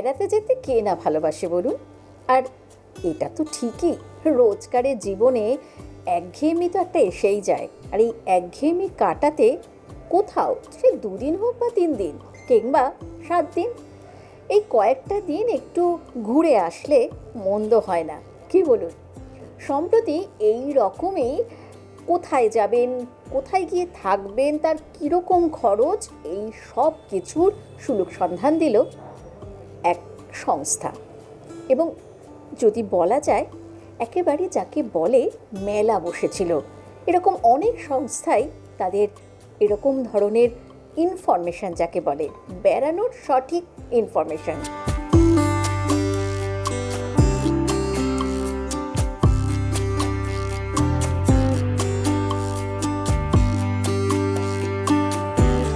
বেড়াতে যেতে কে না ভালোবাসে বলুন? আর এটা তো ঠিকই, রোজকারের জীবনে একঘেয়েমি তো একটা এসেই যায়। আর এই একঘেয়েমি কাটাতে কোথাও, সে দুদিন হোক বা তিন দিন, কিংবা সাত দিন, এই কয়েকটা দিন একটু ঘুরে আসলে মন্দ হয় না। কি বলুন? সম্প্রতি এই রকমই কোথায় যাবেন, কোথায় গিয়ে থাকবেন, তার কীরকম খরচ, এই সব কিছুর সুলুক সন্ধান দিল এক সংস্থা। এবং যদি বলা যায়, একেবারে যাকে বলে মেলা বসেছিল। এরকম অনেক সংস্থাই তাদের এরকম ধরনের ইনফরমেশান যাকে বলে, বেড়ানোর সঠিক ইনফরমেশন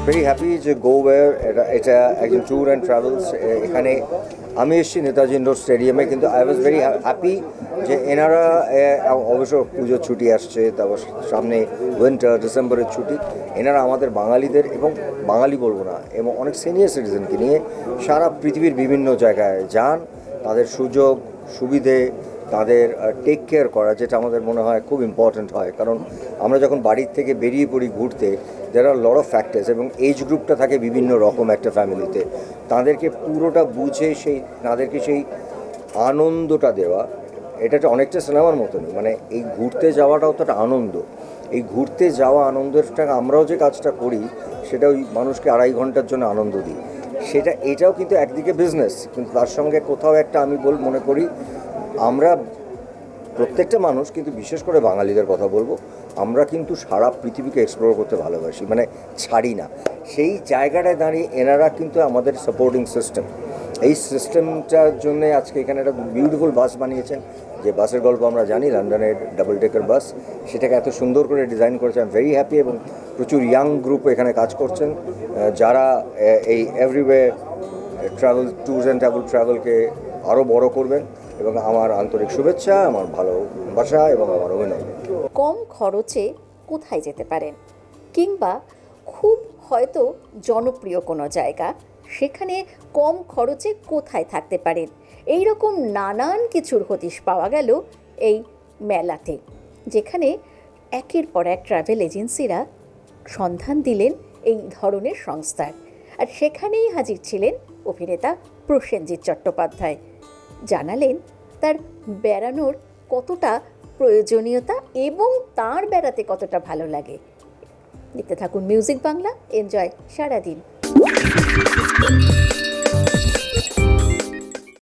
ভেরি হ্যাপি যে গোওয়ার এটা এটা একজন ট্যুর অ্যান্ড ট্রাভেলস এখানে আমি এসেছি নেতাজি ইন্ডোর স্টেডিয়ামে, কিন্তু আই ওয়াজ ভেরি হ্যাপি যে এনারা অবশ্য পুজোর ছুটি আসছে, তারপর সামনে উইন্টার ডিসেম্বরের ছুটি। এনারা আমাদের বাঙালিদের এবং বাঙালি বলব না, এবং অনেক সিনিয়র সিটিজেনকে নিয়ে সারা পৃথিবীর বিভিন্ন জায়গায় যান, তাদের সুযোগ, সুবিধে তাদের টেক কেয়ার করা, যেটা আমাদের মনে হয় খুব ইম্পর্ট্যান্ট হয়। কারণ আমরা যখন বাড়ির থেকে বেরিয়ে পড়ি ঘুরতে দের আর লট অফ ফ্যাক্টার্স এবং এজ গ্রুপটা থাকে বিভিন্ন রকম একটা ফ্যামিলিতে তাদেরকে পুরোটা বুঝে সেই, তাদেরকে সেই আনন্দটা দেওয়া, এটা অনেকটা সিনেমার মতনই। মানে এই ঘুরতে যাওয়াটাও তো একটা আনন্দ। এই ঘুরতে যাওয়া আনন্দেরটা আমরাও যে কাজটা করি, সেটা ওই মানুষকে আড়াই ঘণ্টার জন্য আনন্দ দিই। সেটা, এটাও কিন্তু একদিকে বিজনেস কিন্তু তার সঙ্গে কোথাও একটা আমি বল, মনে করি আমরা প্রত্যেকটা মানুষ কিন্তু বিশেষ করে বাঙালিদের কথা বলব, আমরা কিন্তু সারা পৃথিবীকে এক্সপ্লোর করতে ভালোবাসি মানে ছাড়ি না। সেই জায়গাটায় দাঁড়িয়ে এনারা কিন্তু আমাদের সাপোর্টিং সিস্টেম এই সিস্টেমটার জন্য আজকে এখানে একটা বিউটিফুল বাস বানিয়েছেন। যে বাসের গল্প আমরা জানি লন্ডনের ডাবল টেকার বাস সেটাকে এত সুন্দর করে ডিজাইন করেছে। আই ভেরি হ্যাপি এবং প্রচুর ইয়াং গ্রুপ এখানে কাজ করছেন। যারা এই everyway travel tours and travel ট্রাভেলকে আরও বড় করবেন। এবং আমার আন্তরিক শুভেচ্ছা, আমার ভালোবাসা এবং আমার অভিনন্দন কম খরচে কোথায় যেতে পারেন? কিংবা খুব হয়তো জনপ্রিয় কোনো জায়গা, সেখানে কম খরচে কোথায় থাকতে পারেন? এই রকম নানান কিছুর হদিশ পাওয়া গেল এই মেলাতে, যেখানে একের পর এক ট্রাভেল এজেন্সিরা সন্ধান দিলেন এই ধরনের সংস্থার। আর সেখানেই হাজির ছিলেন অভিনেতা প্রসেনজিৎ চট্টোপাধ্যায়। জানালেন, তার বেড়ানোর কতটা প্রয়োজনীয়তা এবং তার বেড়াতে কতটা ভালো লাগে। দেখতে থাকুন মিউজিক বাংলা এনজয় সারাদিন।